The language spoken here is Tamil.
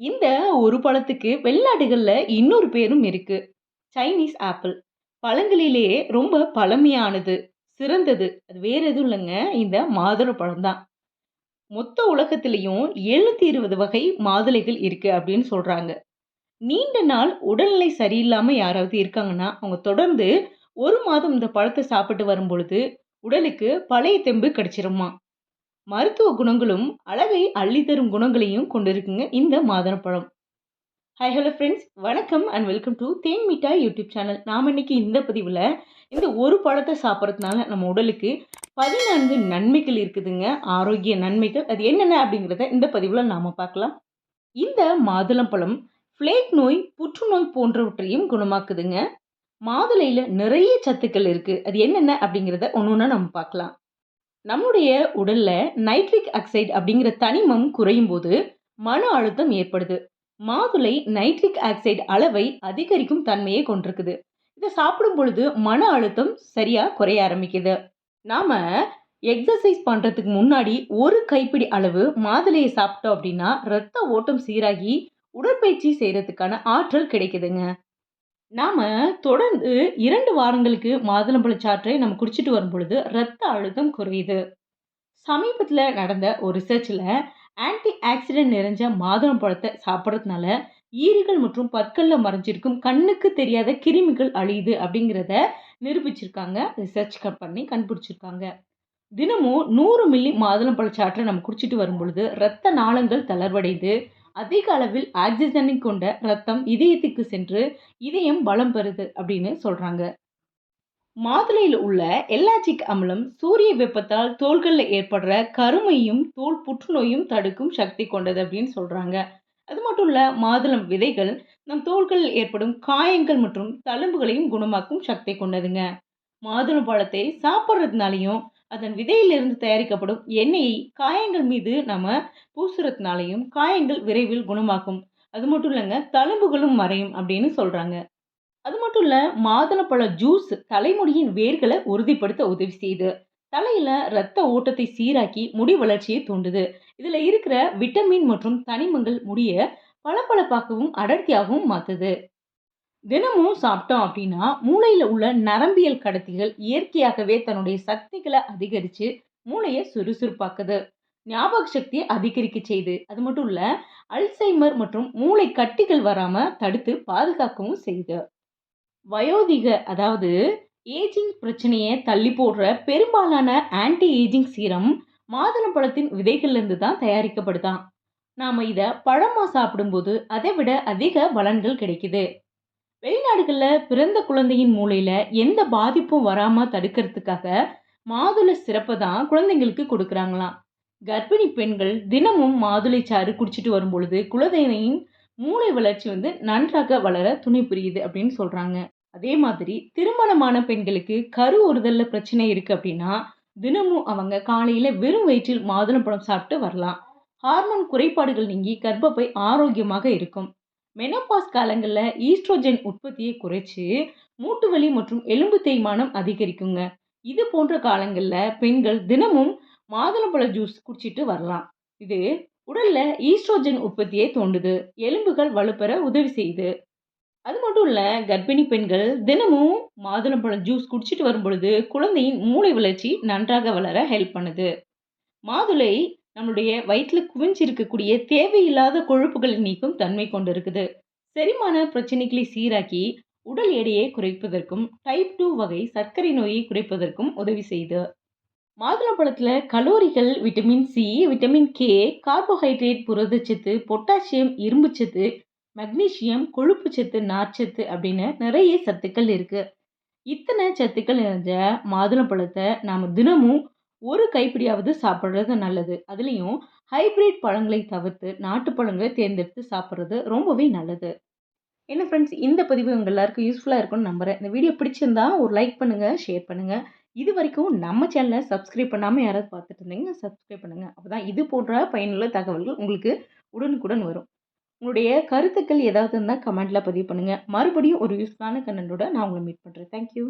இந்த ஒரு பழத்துக்கு வெளிநாடுகளில் இன்னொரு பேரும் இருக்கு. Chinese apple. பழங்களிலேயே ரொம்ப பழமையானது, சிறந்தது. அது வேற எதுவும் இல்லைங்க இந்த மாதுளை பழம்தான் மொத்த உலகத்துலையும் எழுநூத்தி இருபது வகை மாதுளைகள் இருக்கு அப்படின்னு சொல்றாங்க. நீண்ட நாள் உடல்நிலை சரியில்லாம யாராவது இருக்காங்கன்னா, அவங்க தொடர்ந்து ஒரு மாதம் இந்த பழத்தை சாப்பிட்டு வரும்பொழுது, உடலுக்கு பழைய தெம்பு கிடைச்சிருமா மருத்துவ குணங்களும், அழகை அள்ளி தரும் குணங்களையும் கொண்டிருக்குங்க இந்த மாதுளம்பழம் ஹாய் ஹலோ ஃப்ரெண்ட்ஸ் வணக்கம் and welcome to Then Mittai YouTube channel. நாம இன்னைக்கு இந்த பதிவில் இந்த ஒரு பழத்தை சாப்பிட்றதுனால நம்ம உடலுக்கு 14 நன்மைகள் இருக்குதுங்க. ஆரோக்கிய நன்மைகள். அது என்னென்ன அப்படிங்கிறத இந்த பதிவில் நாம் பார்க்கலாம். இந்த மாதுளம்பழம் ஃப்ளேக் நோய், புற்றுநோய் போன்றவற்றையும் குணமாக்குதுங்க. மாதுளையில் நிறைய சத்துக்கள் இருக்குது அது என்னென்ன அப்படிங்கிறத ஒன்று ஒன்றா நம்ம பார்க்கலாம். நம்முடைய உடல்ல நைட்ரிக் ஆக்சைடு அப்படிங்கிற தனிமம் குறையும் போது மன அழுத்தம் ஏற்படுது. மாதுளை நைட்ரிக் ஆக்சைடு அளவை அதிகரிக்கும் தன்மையை கொண்டிருக்குது. இதை சாப்பிடும் பொழுது மன அழுத்தம் சரியா குறைய ஆரம்பிக்குது. நாம எக்ஸர்சைஸ் பண்றதுக்கு முன்னாடி ஒரு கைப்பிடி அளவு மாதுளையை சாப்பிட்டோம் அப்படின்னா, ரத்த ஓட்டம் சீராகி உடற்பயிற்சி செய்யறதுக்கான ஆற்றல் கிடைக்குதுங்க. நாம் தொடர்ந்து இரண்டு வாரங்களுக்கு மாதுளம்பழ சாற்றை நம்ம குடிச்சிட்டு வரும்பொழுது, ரத்த அழுத்தம் குறையுது. சமீபத்தில் நடந்த ஒரு ரிசர்ச்சில் ஆன்டி ஆக்சிடென்ட் நிறைஞ்ச மாதுளம் சாப்பிட்றதுனால சாப்பிடுறதுனால, ஈறுகள் மற்றும் பற்களில் மறைஞ்சிருக்கும் கண்ணுக்கு தெரியாத கிருமிகள் அழியுது அப்படிங்கிறத நிரூபிச்சிருக்காங்க. ரிசர்ச் பண்ணி கண்டுபிடிச்சிருக்காங்க. தினமும் நூறு மில்லி மாதுளம்பழ சாற்ற நம்ம குடிச்சிட்டு வரும்பொழுது, இரத்த நாளங்கள் தளர்வடைந்து, அதிக அளவில் ஆக்சிஜனை கொண்ட ரத்தம் இதயத்துக்கு சென்று, இதயம் பலம் பெறுது அப்படின்னு சொல்றாங்க. மாதுளையில் உள்ள எல்லாச்சிக் அமிலம் சூரிய வெப்பத்தால் தோள்களில் ஏற்படுற கருமையும், தோல் புற்றுநோயும் தடுக்கும் சக்தி கொண்டது அப்படின்னு சொல்றாங்க. அது மட்டும் இல்ல, மாதுளம் விதைகள் நம் தோள்களில் ஏற்படும் காயங்கள் மற்றும் தழும்புகளையும் குணமாக்கும் சக்தி கொண்டதுங்க. மாதுளம் பழத்தை சாப்பிட்றதுனாலையும் அதன் விதையிலிருந்து தயாரிக்கப்படும் எண்ணெயை காயங்கள் மீது நம்ம பூசுறதுனாலையும் காயங்கள் விரைவில் குணமாகும். அது மட்டும் இல்லங்க, தழும்புகளும் மறையும் அப்படின்னு சொல்கிறாங்க அது மட்டும் இல்ல, மாதுளப்பழ ஜூஸ் தலைமுடியின் வேர்களை உறுதிப்படுத்த உதவி செய்யுது. தலையில ரத்த ஓட்டத்தை சீராக்கி, முடி வளர்ச்சியை தூண்டுது. இதுல இருக்கிற விட்டமின் மற்றும் தனிமங்கள் முடிய பளபளப்பாகவும், அடர்த்தியாகவும் மாத்துது. தினமும் சாப்பிட்டோம் அப்படின்னா, மூளையில் உள்ள நரம்பியல் கடத்திகள் இயற்கையாகவே தன்னுடைய சக்திகளை அதிகரித்து மூளையை சுறுசுறுப்பாக்குது. ஞாபக சக்தியை அதிகரிக்க செய்து அது மட்டும் இல்லை அல்சைமர் மற்றும் மூளை கட்டிகள் வராமல் தடுத்து பாதுகாக்கவும் செய்யுது. வயோதிக அதாவது ஏஜிங் பிரச்சனையை தள்ளி போடுற பெரும்பாலான ஆன்டி ஏஜிங் சீரம் மாதுளம்பழத்தின் விதைகள்லேருந்து தான் தயாரிக்கப்படுதான் நாம் இதை பழமாக சாப்பிடும்போது, அதை விட அதிக பலன்கள் கிடைக்குது. வெளிநாடுகளில் பிறந்த குழந்தையின் மூளையில் எந்த பாதிப்பும் வராமல் தடுக்கிறதுக்காக, மாதுளை சிறப்பை தான் குழந்தைங்களுக்கு கொடுக்குறாங்களாம் கர்ப்பிணி பெண்கள் தினமும் மாதுளை சாறு குடிச்சிட்டு வரும்பொழுது, குழந்தையின் மூளை வளர்ச்சி வந்து நன்றாக வளர துணை புரியுது அப்படின்னு சொல்கிறாங்க அதே மாதிரி திருமணமான பெண்களுக்கு கரு ஒருதலில் பிரச்சனை இருக்குது அப்படின்னா, தினமும் அவங்க காலையில் வெறும் வயிற்றில் மாதுளம்பழம் சாப்பிட்டு வரலாம். ஹார்மோன் குறைபாடுகள் நீங்கி கர்ப்பப்பை ஆரோக்கியமாக இருக்கும். மெனோபாஸ் காலங்களில் ஈஸ்ட்ரோஜன் உற்பத்தியை குறைச்சி மூட்டு வலி மற்றும் எலும்பு தேய்மானம் அதிகரிக்குங்க. இது போன்ற காலங்களில் பெண்கள் தினமும் மாதுளம்பழ ஜூஸ் குடிச்சிட்டு வரலாம். இது உடல்ல ஈஸ்ட்ரோஜன் உற்பத்தியை தூண்டுது. எலும்புகள் வலுப்பெற உதவி செய்யுது. அது மட்டும் இல்ல, கர்ப்பிணி பெண்கள் தினமும் மாதுளம்பழம் ஜூஸ் குடிச்சிட்டு வரும்பொழுது, குழந்தையின் மூளை வளர்ச்சி நன்றாக வளர ஹெல்ப் பண்ணுது. மாதுளை நம்மளுடைய வயிற்றில் குவிஞ்சிருக்கக்கூடிய தேவையில்லாத கொழுப்புகளை நீக்கும் தன்மை கொண்டிருக்குது. செரிமான பிரச்சனைகளை சீராக்கி, உடல் எடையை குறைப்பதற்கும், டைப் டூ வகை சர்க்கரை நோயை குறைப்பதற்கும் உதவி செய்து மாதுளம்பழத்தில் கலோரிகள், vitamin C, vitamin K, carbohydrate புரதச்சத்து, பொட்டாசியம் இரும்புச்சத்து, மக்னீசியம் கொழுப்புச்சத்து, நார்ச்சத்து அப்படின்னு நிறைய சத்துக்கள் இருக்குது இத்தனை சத்துக்கள் நிறைஞ்ச மாதுளம்பழத்தை நாம் தினமும் ஒரு கைப்பிடியாவது சாப்பிட்றது நல்லது. அதுலேயும் ஹைபிரிட் பழங்களை தவிர்த்து, நாட்டு பழங்களை தேர்ந்தெடுத்து சாப்பிட்றது ரொம்பவே நல்லது. என்ன ஃப்ரெண்ட்ஸ் இந்த பதிவு உங்கள் எல்லாருக்கும் யூஸ்ஃபுல்லாக இருக்கும்னு நம்புகிறேன் இந்த வீடியோ பிடிச்சிருந்தா ஒரு லைக் பண்ணுங்கள் ஷேர் பண்ணுங்கள் இது வரைக்கும் நம்ம சேனலை சப்ஸ்கிரைப் பண்ணாமல் யாராவது பார்த்துட்டு இருந்தீங்கன்னா, சப்ஸ்கிரைப் பண்ணுங்க. அப்பதான் இது போன்ற பயனுள்ள தகவல்கள் உங்களுக்கு உடனுக்குடன் வரும். உங்களுடைய கருத்துக்கள் ஏதாவது இருந்தால் கமெண்ட்டில் பதிவு பண்ணுங்கள் மறுபடியும் ஒரு யூஸ்ஃபுல்லான கண்ணனோட நான் உங்களை மீட் பண்ணுறேன் தேங்க் யூ.